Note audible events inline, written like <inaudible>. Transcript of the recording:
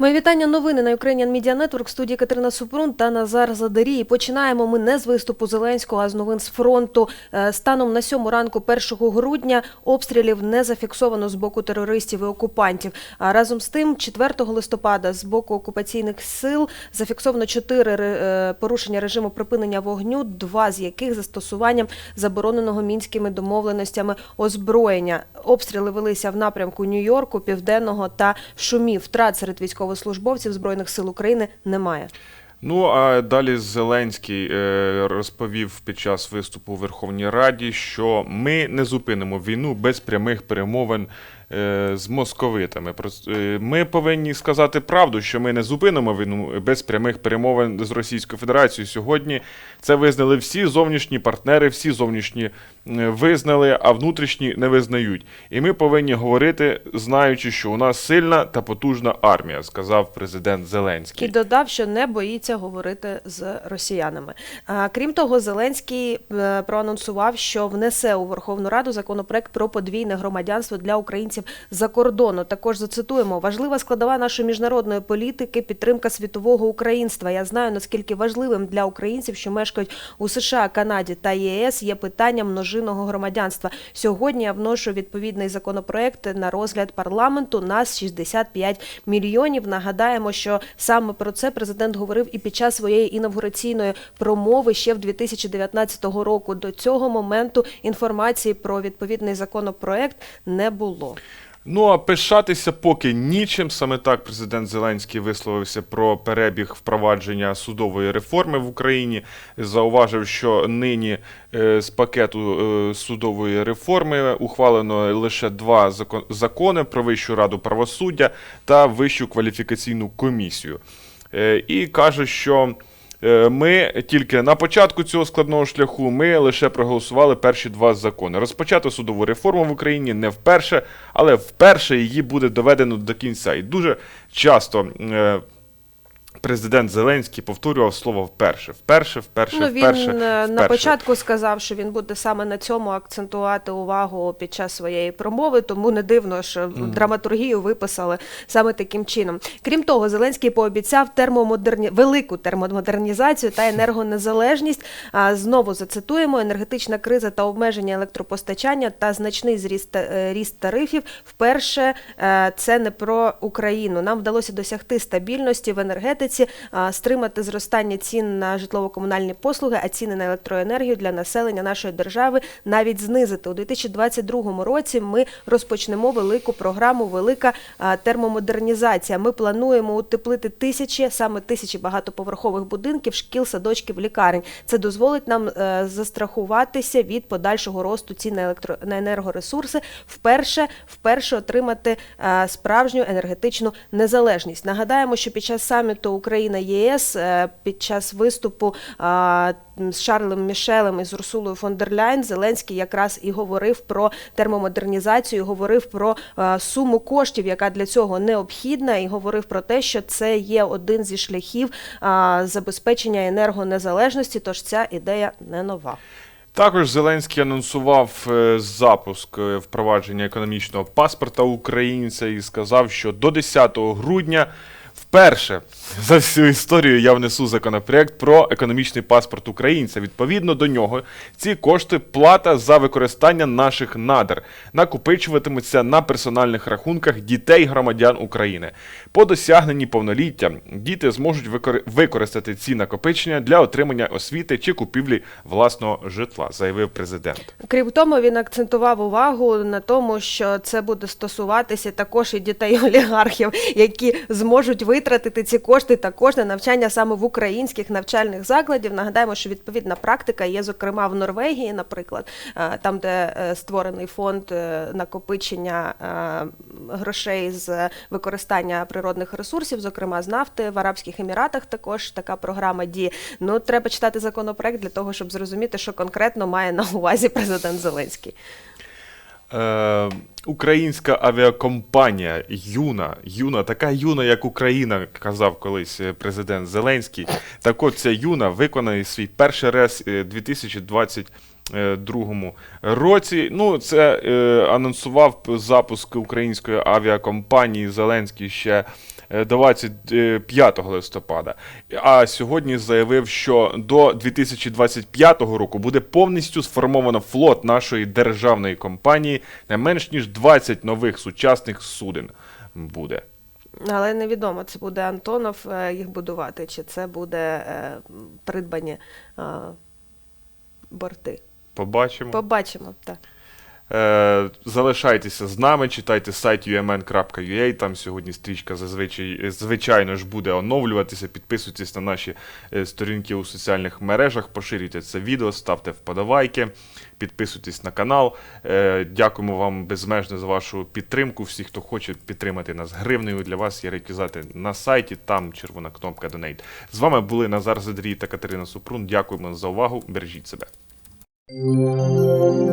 Мої вітання новини на Ukrainian Media Network, студії Катерина Супрун та Назар Задарій. Починаємо ми не з виступу Зеленського, а з новин з фронту. Е, Станом на сьому ранку 1 грудня обстрілів не зафіксовано з боку терористів і окупантів. А разом з тим, 4 листопада з боку окупаційних сил зафіксовано чотири ре- е, порушення режиму припинення вогню, два з яких застосуванням забороненого мінськими домовленостями озброєння. Обстріли велися в напрямку Нью-Йорку, Південного та Шумів. Втрат серед військовослужбовців Збройних сил України немає. Ну а далі Зеленський е, розповів під час виступу у Верховній Раді, що ми не зупинимо війну без прямих перемовин е, з московитами. Е, Ми повинні сказати правду, що ми не зупинимо війну без прямих перемовин з Російською Федерацією. Сьогодні це визнали всі зовнішні партнери, всі зовнішні визнали, а внутрішні не визнають. І ми повинні говорити, знаючи, що у нас сильна та потужна армія, сказав президент Зеленський. І додав, що не боїться говорити з росіянами. Крім того, Зеленський е, проанонсував, що внесе у Верховну Раду законопроект про подвійне громадянство для українців за кордону. Також зацитуємо важлива складова нашої міжнародної політики підтримка світового українства. Я знаю наскільки важливим для українців, що мешкають у США, Канаді та ЄС, є питання множинного громадянства. Сьогодні я вношу відповідний законопроект на розгляд парламенту. Нас 65 мільйонів. Нагадаємо, що саме про це президент говорив і під час своєї інавгураційної промови ще в 2019 року. До цього моменту інформації про відповідний законопроект не було. Ну а пишатися поки нічим. Саме так президент Зеленський висловився про перебіг впровадження судової реформи в Україні. Зауважив, що нині е, з пакету е, судової реформи ухвалено лише два закон- закони про Вищу раду правосуддя та Вищу кваліфікаційну комісію. Е, І каже, що. Е, Ми тільки на початку цього складного шляху ми лише проголосували перші два закони. Розпочати судову реформу в Україні не вперше, але вперше її буде доведено до кінця. І дуже часто е, президент Зеленський повторював слово вперше, вперше, вперше, Ну, він вперше. е, на вперше. початку сказав, що він буде саме на цьому акцентувати увагу під час своєї промови, тому не дивно, що драматургію виписали саме таким чином. Крім того, Зеленський пообіцяв термомодерні... велику термомодернізацію та енергонезалежність. А знову зацитуємо: енергетична криза та обмеження електропостачання та значний зріст е, ріст тарифів. Вперше е, це не про Україну. Нам вдалося досягти стабільності в енергетиці, а, стримати зростання цін на житлово-комунальні послуги, а ціни на електроенергію для населення нашої держави навіть знизити. У 2022 році ми розпочнемо велику програму Велика термомодернізація. Ми плануємо утеплити тисячі, саме тисячі багатоповерхових будинків, шкіл, садочків, лікарень. Це дозволить нам е, застрахуватися від подальшого росту цін на електро на енергоресурси. Вперше вперше отримати е, справжню енергетичну незалежність. Нагадаємо, що під час саміту Україна ЄС е, під час виступу е, з Шарлем Мішелем і з Урсулою фон дер Ляйн Зеленський якраз і говорив про термомодернізацію, говорив про е, суму коштів, яка для цього необхідна, і говорив про те, що це є один зі шляхів забезпечення енергонезалежності. Тож ця ідея не нова. Також Зеленський анонсував запуск впровадження економічного паспорта українця і сказав, що до 10 грудня вперше за всю історію я внесу законопроект про економічний паспорт українця. Відповідно до нього, ці кошти плата за використання наших надр накопичуватимуться на персональних рахунках дітей громадян України. По досягненні повноліття діти зможуть викори- використати ці накопичення для отримання освіти чи купівлі власного житла, заявив президент. Крім того, він акцентував увагу на тому, що це буде стосуватися також і дітей олігархів, які зможуть витратити ці кошти також на навчання саме в українських навчальних закладів. Нагадаємо, що відповідна практика є, зокрема, в Норвегії, наприклад, е, там, де е, створений фонд е, накопичення грошей з використання природних ресурсів, зокрема з нафти в Арабських Еміратах. Також така програма діє. Ну, треба читати законопроект для того, щоб зрозуміти, що конкретно має на увазі <laughs> президент Зеленський. Е, Українська авіакомпанія юна, юна, така юна, як Україна, казав колись е, президент Зеленський. Так от ця юна виконає свій перший рейс е, 2020 Е, другому році ну це е, анонсував запуск української авіакомпанії Зеленський ще е, 25 листопада. А сьогодні заявив, що до 2025 року буде повністю сформовано флот нашої державної компанії не менш ніж 20 нових сучасних суден буде. Але невідомо, це буде Антонов е, їх будувати, чи це буде придбані борти. Побачимо. Побачимо. Так. Е, залишайтеся з нами, читайте сайт umn.ua, там сьогодні стрічка зазвичай, звичайно ж буде оновлюватися. Підписуйтесь на наші е, сторінки у соціальних мережах, поширюйте це відео, ставте вподобайки, підписуйтесь на канал. Е, дякуємо вам безмежно за вашу підтримку. Всі, хто хоче підтримати нас гривнею, для вас є реквізити на сайті, там червона кнопка Donate. З вами були Назар Задрій та Катерина Супрун. Дякуємо за увагу. Бережіть себе. Música